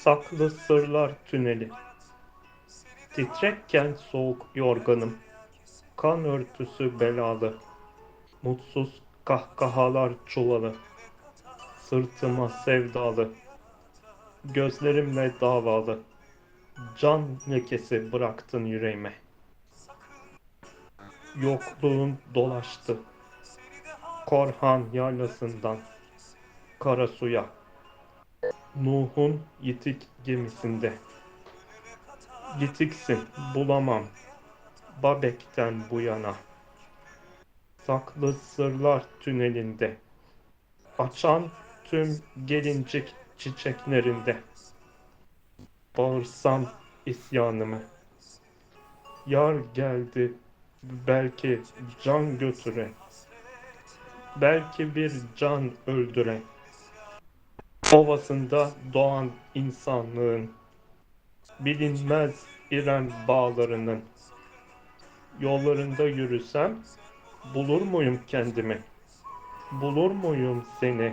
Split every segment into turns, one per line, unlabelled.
Saklı sırlar tüneli. Titrekken soğuk yorganım. Kan örtüsü belalı. Mutsuz kahkahalar çuvalı. Sırtıma sevdalı. Gözlerimle davalı. Can lekesi bıraktın yüreğime. Yokluğun dolaştı. Korhan yaylasından kara suya. Nuh'un yitik gemisinde. Yitiksin bulamam Babek'ten bu yana. Saklı sırlar tünelinde. Açan tüm gelincik çiçeklerinde. Bağırsam isyanımı. Yar geldi belki can götüre. Belki bir can öldüre. Ovasında doğan insanlığın bilinmez İrem bağlarının yollarında yürüsem bulur muyum kendimi? Bulur muyum seni?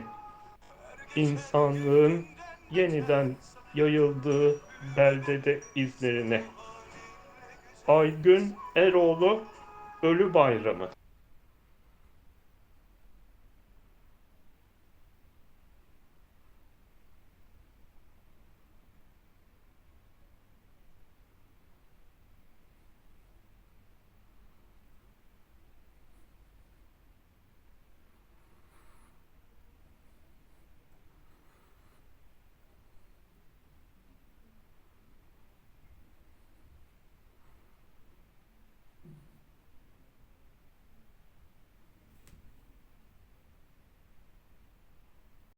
İnsanlığın yeniden yayıldığı beldede izlerine. Aygün Eroğlu Ölü Bayramı